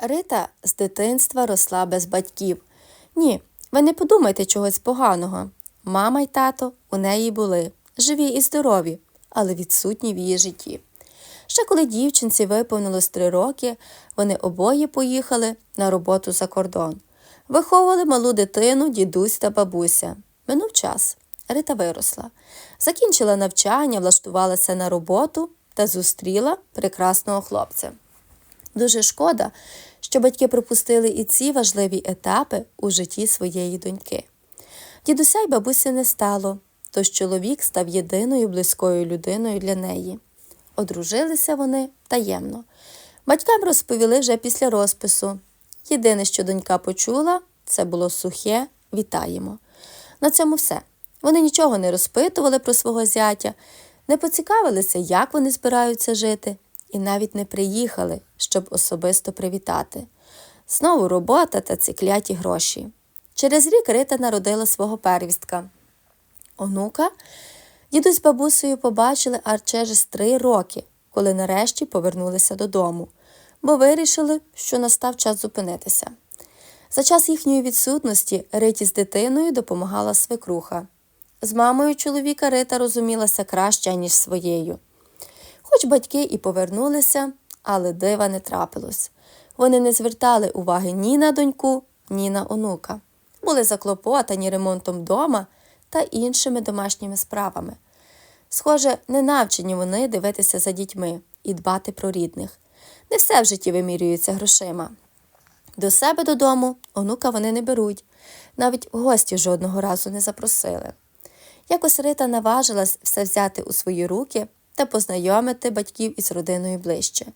Рита з дитинства росла без батьків. Ні, ви не подумайте чогось поганого. Мама й тато у неї були живі і здорові, але відсутні в її житті. Ще коли дівчинці виповнилось три роки, вони обоє поїхали на роботу за кордон. Виховували малу дитину, дідусь та бабуся. Минув час. Рита виросла. Закінчила навчання, влаштувалася на роботу та зустріла прекрасного хлопця. Дуже шкода, що батьки пропустили і ці важливі етапи у житті своєї доньки. Дідуся й бабусі не стало, тож чоловік став єдиною близькою людиною для неї. Одружилися вони таємно. Батькам розповіли вже після розпису. Єдине, що донька почула, це було сухе вітаємо. На цьому все. Вони нічого не розпитували про свого зятя, не поцікавилися, як вони збираються жити, і навіть не приїхали, щоб особисто привітати. Знову робота та ці кляті гроші. Через рік Рита народила свого первістка. Онука дідусь з бабусею побачили аж через три роки, коли нарешті повернулися додому, бо вирішили, що настав час зупинитися. За час їхньої відсутності Риті з дитиною допомагала свекруха. З мамою чоловіка Рита розумілася краще, ніж своєю. Хоч батьки і повернулися, але дива не трапилось. Вони не звертали уваги ні на доньку, ні на онука. Були заклопотані ремонтом дома та іншими домашніми справами. Схоже, не навчені вони дивитися за дітьми і дбати про рідних. Не все в житті вимірюється грошима. До себе додому онука вони не беруть, навіть гості жодного разу не запросили. Якось Рита наважилась все взяти у свої руки та познайомити батьків із родиною ближче.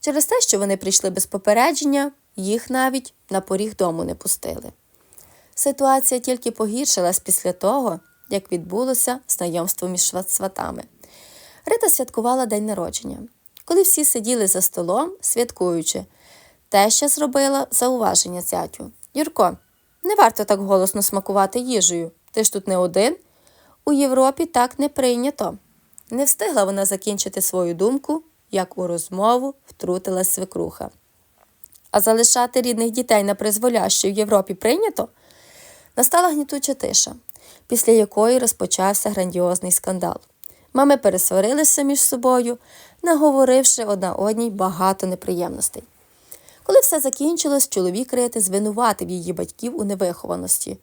Через те, що вони прийшли без попередження, їх навіть на поріг дому не пустили. Ситуація тільки погіршилась після того, як відбулося знайомство між сватами. Рита святкувала день народження. Коли всі сиділи за столом, святкуючи, теща зробила зауваження зятю. Юрко, не варто так голосно смакувати їжею. Ти ж тут не один. У Європі так не прийнято. Не встигла вона закінчити свою думку, як у розмову втрутилась свекруха. А залишати рідних дітей на призволяще в Європі прийнято? Настала гнітуча тиша, після якої розпочався грандіозний скандал. Мами пересварилися між собою, наговоривши одна одній багато неприємностей. Коли все закінчилось, чоловік Рити звинуватив її батьків у невихованості.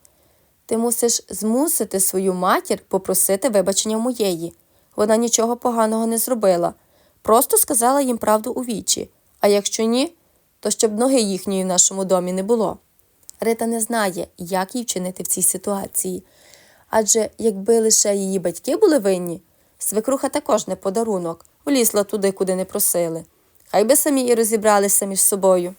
Ти мусиш змусити свою матір попросити вибачення моєї. Вона нічого поганого не зробила, просто сказала їм правду у вічі. А якщо ні, то щоб ноги їхньої в нашому домі не було. Рита не знає, як їй вчинити в цій ситуації. Адже якби лише її батьки були винні, свекруха також не подарунок, влізла туди, куди не просили. Хай би самі і розібралися між собою.